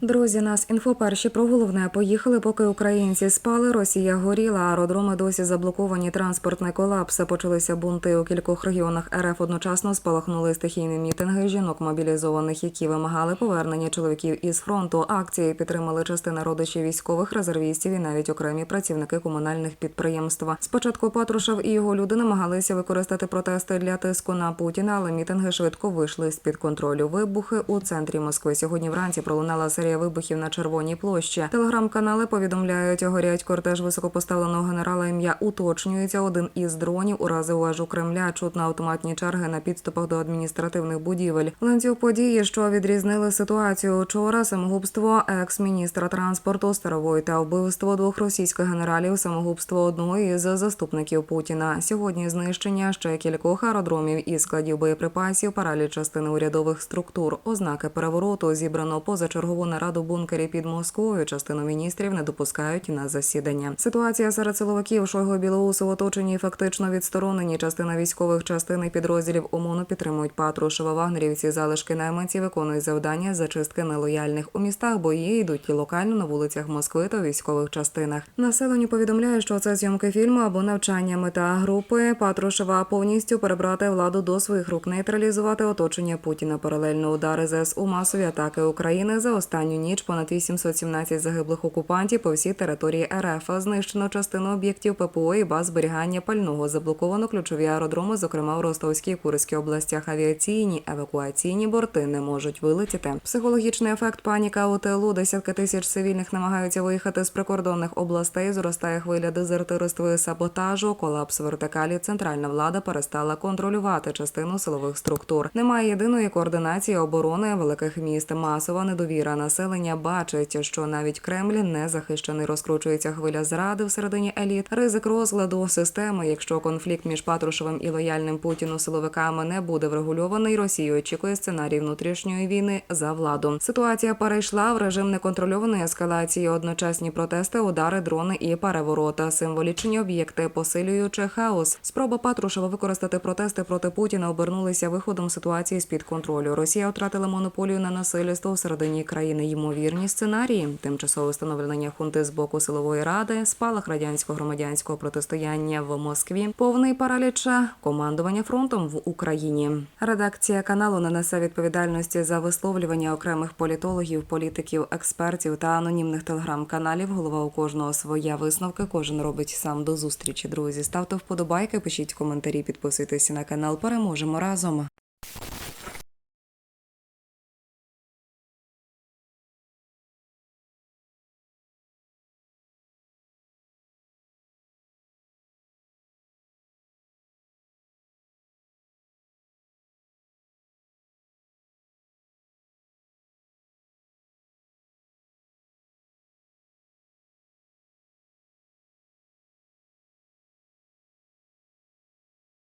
Друзі, нас інфо перші про головне поїхали, поки українці спали. Росія горіла, аеродроми досі заблоковані. Транспортний колапс. Почалися бунти у кількох регіонах РФ. Одночасно спалахнули стихійні мітинги жінок мобілізованих, які вимагали повернення чоловіків із фронту. Акції підтримали частина родичів військових резервістів і навіть окремі працівники комунальних підприємств. Спочатку Патрушев і його люди намагалися використати протести для тиску на Путіна, але мітинги швидко вийшли з під контролю. Вибухи у центрі Москви сьогодні вранці пролунала серія вибухів на червоній площі. Телеграм-канали повідомляють, горять кортеж високопоставленого генерала. Ім'я уточнюється. Один із дронів уразив вежу Кремля. Чутно автоматні черги на підступах до адміністративних будівель. Ланцюг події, що відрізнили ситуацію вчора. Самогубство екс-міністра транспорту старової та вбивство двох російських генералів. Самогубство одного із заступників Путіна. Сьогодні знищення ще кількох аеродромів і складів боєприпасів, параліч частини урядових структур, ознаки перевороту зібрано позачергову нараду в бункері під Москвою. Частину міністрів не допускають на засідання. Ситуація серед силовиків Шойгу і Білоусов оточені і фактично відсторонені. Частина військових частин і підрозділів ОМОНу підтримують Патрушева. Вагнерівці залишки найманці виконують завдання зачистки нелояльних у містах. Бої йдуть і локально на вулицях Москви та військових частинах. Населенню повідомляє, що це зйомки фільму або навчання. Мета групи Патрушева повністю перебрати владу до своїх рук, нейтралізувати оточення Путіна. Паралельно удари ЗСУ масові атаки України за останню ніч. Понад 817 загиблих окупантів по всій території РФ. Знищено частину об'єктів ППО і баз зберігання пального. Заблоковано ключові аеродроми, зокрема в Ростовській і Курській областях. Авіаційні евакуаційні борти не можуть вилетіти. Психологічний ефект паніка у тилу. Десятки тисяч цивільних намагаються виїхати з прикордонних областей. Зростає хвиля дезертиристу і саботажу. Колапс вертикалі. Центральна влада перестала контролювати частину силових структур. Немає єдиної координації оборони великих міст. Масова недовіра населення бачить, що навіть Кремль не захищений. Розкручується хвиля зради всередині еліт. Ризик розгладу системи. Якщо конфлікт між Патрушевим і лояльним Путіну силовиками не буде врегульований, Росію очікує сценарій внутрішньої війни за владу. Ситуація перейшла в режим неконтрольованої ескалації. Одночасні протести, удари, дрони і переворота. Символічні об'єкти, посилюючи хаос. Спроба Патрушева використати протести проти Путіна обернулися виходом ситуації з під контролю. Росія втратила монополію на насильство всередині країни. Ймовірні сценарії, тимчасове встановлення хунти з боку силової ради, спалах радянського громадянського протистояння в Москві, повний параліч командування фронтом в Україні. Редакція каналу не несе відповідальності за висловлювання окремих політологів, політиків, експертів та анонімних телеграм-каналів. Голова у кожного своя висновки. Кожен робить сам до зустрічі. Друзі, ставте вподобайки, пишіть коментарі, підписуйтесь на канал. Переможемо разом.